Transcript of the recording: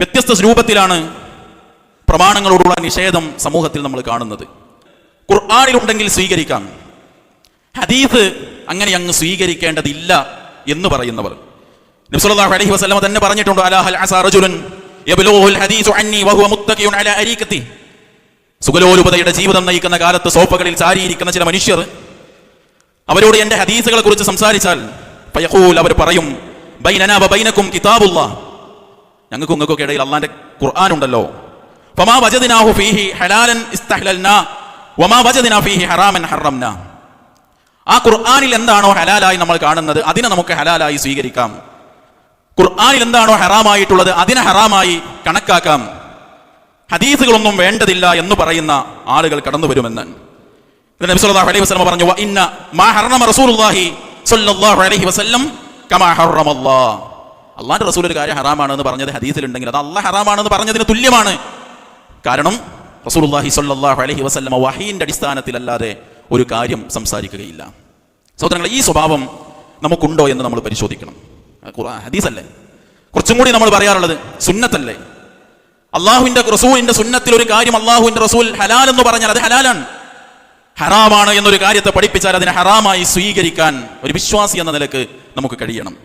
വ്യത്യസ്ത രൂപത്തിലാണ് പ്രമാണങ്ങളോടുള്ള നിഷേധം സമൂഹത്തിൽ നമ്മൾ കാണുന്നത്. ഖുർആാനിലുണ്ടെങ്കിൽ സ്വീകരിക്കാം. ഹദീസ് അങ്ങനെ അങ്ങ് സ്വീകരിക്കേണ്ടതില്ല എന്ന് പറയുന്നവർ. നബ്സല്ലാഹു അലൈഹി വസല്ലം തന്നെ പറഞ്ഞിട്ടുണ്ട് അലാ ഹൽ അസാ യബ്ലുഹുൽ ഹദീസു അന്നി വഹുവ സുഗലോലുപതയുടെ ജീവിതം നയിക്കുന്ന കാലത്ത് സോഫകളിൽ ചാരിയിരിക്കുന്ന ചില മനുഷ്യർ അവരോട് എന്റെ ഹദീസുകളെ കുറിച്ച് സംസാരിച്ചാൽ അവർ പറയും ബൈനനാ വ ബൈനക്കും കിതാബുല്ലാ ഞങ്ങൾക്കും നിങ്ങൾക്കൊക്കെ ഇടയിൽ അള്ളാന്റെ ഖുർആൻ ഉണ്ടല്ലോ. വജദിനാഹു ഫീഹി ഹലാലൻ വമാ വജദിനാ ഫീഹി ഹറാമൻ ആ ഖുർആാനിൽ എന്താണോ ഹലാലായി നമ്മൾ കാണുന്നത് അതിനെ നമുക്ക് ഹലാലായി സ്വീകരിക്കാം. ഖുർആാനിൽ എന്താണോ ഹറാമായിട്ടുള്ളത് അതിനെ ഹറാമായി കണക്കാക്കാം. ഹദീസുകളൊന്നും വേണ്ടതില്ല എന്ന് പറയുന്ന ആളുകൾ കടന്നു വരുമെന്ന് നബി സല്ലല്ലാഹു അലൈഹി വസല്ലം പറഞ്ഞു "വ ഇന്ന മാ ഹറമ റസൂലുള്ളാഹി സ്വല്ലല്ലാഹു അലൈഹി വസല്ലം കമാ ഹറമല്ലാഹ് അള്ളാന്റെ റസൂൽ ഒരു കാര്യം ഹറാമാണെന്ന് പറഞ്ഞത് ഹദീസിലുണ്ടെങ്കിൽ അത് അള്ളാഹ് ഹറാമാണെന്ന് പറഞ്ഞതിന് തുല്യമാണ്. കാരണം റസൂലുള്ളാഹി സ്വല്ലല്ലാഹു അലൈഹി വസല്ലമ വഹീന്റെ അടിസ്ഥാനത്തിലല്ലാതെ ഒരു കാര്യം സംസാരിക്കുകയില്ല. സഹോദരങ്ങളെ ഈ സ്വഭാവം നമുക്കുണ്ടോ എന്ന് നമ്മൾ പരിശോധിക്കണം. ഹദീസല്ലേ? കുറച്ചും കൂടി നമ്മൾ പറയാറുള്ളത് സുന്നത്തല്ലേ? അള്ളാഹുവിന്റെ റസൂലിന്റെ സുന്നത്തിൽ ഒരു കാര്യം അള്ളാഹുവിന്റെ റസൂൽ ഹലാൽ എന്ന് പറഞ്ഞാൽ അത് ഹലാലാണ്. ഹറാമാണ് എന്നൊരു കാര്യത്തെ പഠിപ്പിച്ചാൽ അതിനെ ഹറാമായി സ്വീകരിക്കാൻ ഒരു വിശ്വാസി എന്ന നിലയ്ക്ക് നമുക്ക് കഴിയണം.